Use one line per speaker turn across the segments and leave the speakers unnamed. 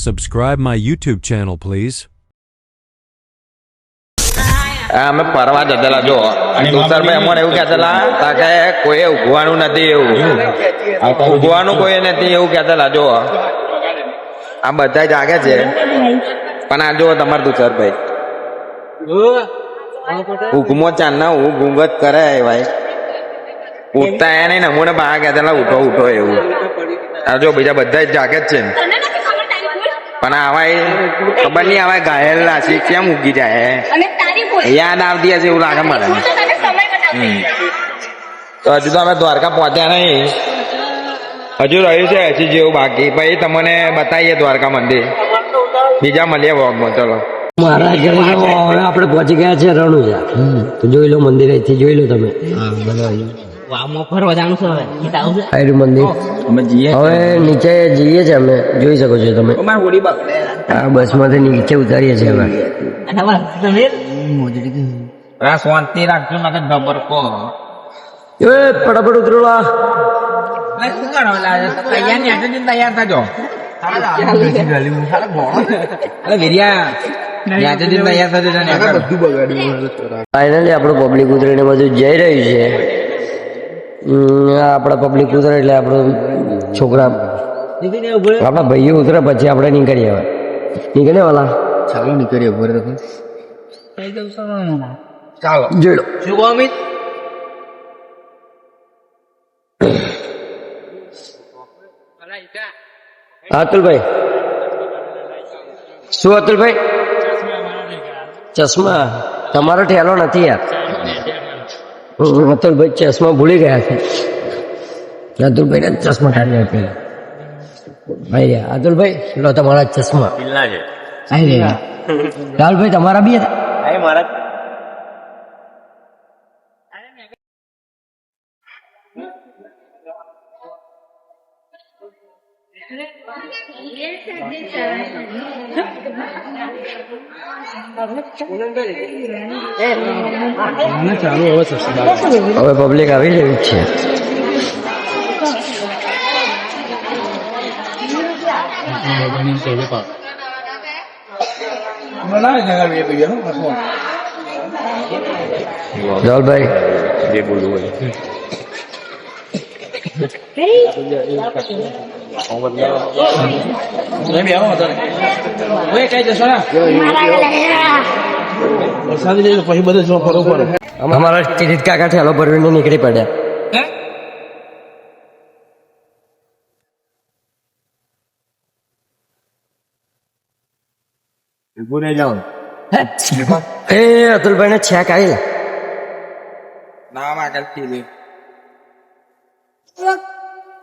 Subscribe my YouTube channel, please.
આ અમે ફરવા જતેલા જો. તુષારભાઈ અમને એવું કહેતેલા કે કોઈએ ઉગવાનું નથી એવું. ઉગવાનું કોઈ નથી એવું કહેતેલા જો. આ બધા જાગે છે. પણ આ જો તમારે તુષારભાઈ હુકમો ચાંદના હું ગુંગત કરે ભાઈ. ઉઠતા એ નહીં નમૂને બહાર કહેતેલા ઉઠો ઉઠો એવું. આ જો બીજા બધા જ જાગે જ છે ને
તને નથી ખબર તારી ભૂલ
પણ આવા ખબર નહીં આવા ઘાયલ છે કેમ ઉગી જાય
અને
યાદ આવતી હશે એવું લાગે મને.
હું તો
હજુ તો અમે દ્વારકા પહોંચ્યા નહીં. હજુ રહ્યું છે હજી જેવું બાકી. પછી તમને બતાવીએ દ્વારકા મંદિર. બીજા મળીએ વોગમાં ચલો.
મારા આપણે પહોંચી ગયા છે રણુજા. તો જોઈ લો મંદિર અહીંથી. જોઈ લો તમે. આયરું મંદિર.
અમે જઈએ.
હવે નીચે જઈએ છે અમે. જોઈ શકો છો તમે. આ બસમાંથી નીચે ઉતારીએ છીએ હવે
શાંતિ રાખજો ના ખબર કો.
એ ફટાફટ ઉતરોલા
તૈયાર થજો. અરે તૈયાર થજો
ફાઇનલી આપણું પબ્લિક ઉતરીને બધું જઈ રહ્યું છે. આપણા પબ્લિક ઉતરે એટલે આપણું છોકરા આપણા ભાઈઓ ઉતરે પછી આપણે નીકળીએ હવે. નીકળે વાલા.
ચાલો નીકળીએ ઊભો રહે તો
ચાલો.
જોઈ અમિત? અતુલભાઈ. શું અતુલભાઈ? ચશ્મા તમારો ઠેલો નથી યાર. અતુલભાઈ ચશ્મા ભૂલી ગયા છે. અતુલભાઈ ને ચશ્મા કાઢી આપેલા ભાઈ અતુલભાઈ લો તમારા ચશ્મા. રહ્યા. રાહુલભાઈ તમારા બી હતા? હવે પબ્લિક આવી રહી છે. રાહુલભાઈ
જે બોલવું હોય
પછી બધે જો ફરો ફરો
અમારા કિરીટ કાકા ઠેલો ભરીને નીકળી પડ્યા.
ઉભું નહીં જાઓ.
એ અતુલભાઈ ને છેક આવી
નામ આગળથી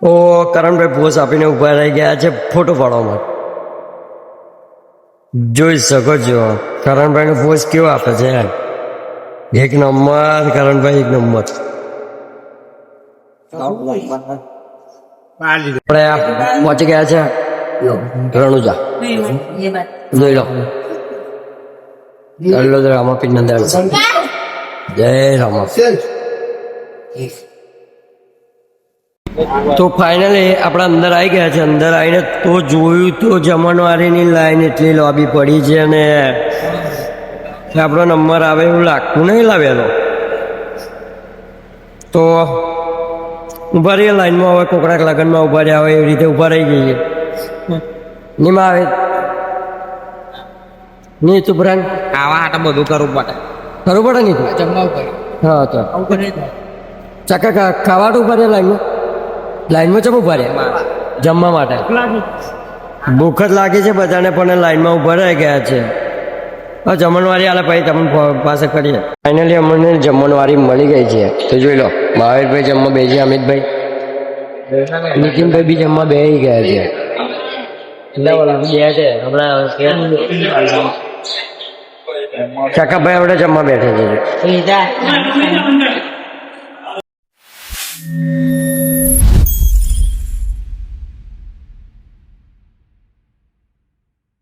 ઓ કરણભાઈ પોઝ આપીને ઊભા રહી ગયા છે. ફોટો પાડવા માટે. જોઈ શકો છો. કરણભાઈ નો પોસ કેવો આપે છે? એક નંબર કરણભાઈ એક નંબર. આપણે પહોંચી ગયા છે. રણુજા. જોઈ લો. હેલો રામાપીર નંદાણ જય રામા તો ફાઇનલી આપણે અંદર આવી ગયા છે. અંદર આવીને તો જોયું તો જમણવારીની લાઈન એટલી લોબી પડી છે અને આપણો નંબર આવે એવું લાગતું નહીં લાવેલો. તો ઊભા રહીએ લાઈનમાં હવે કોકડાક લગ્નમાં ઊભા રહ્યા હોય એવી રીતે ઊભા રહી જઈએ. નિમા આવે. નહીં તું બ્રાન
આવા હાટે બધું કરવું પડે.
કરવું પડે નહીં તું હા તો. ચકા ખાવાટ રહ્યા લાઈનમાં લાઈનમાં ચમ ઊભા રહ્યા? જમવા. માટે. ભૂખ જ લાગી છે બધાને પણ લાઈનમાં ઊભા રહી ગયા છે. જમણવારી આલે પછી તમને પાસે કરીએ ફાઇનલી અમને જમણવારી મળી ગઈ છે. તો જોઈ લો મહાવીરભાઈ જમવા બે છે અમિતભાઈ. નીતિનભાઈ બી જમવા બે ગયા છે. કાકાભાઈ આપણે જમવા બેઠા છે.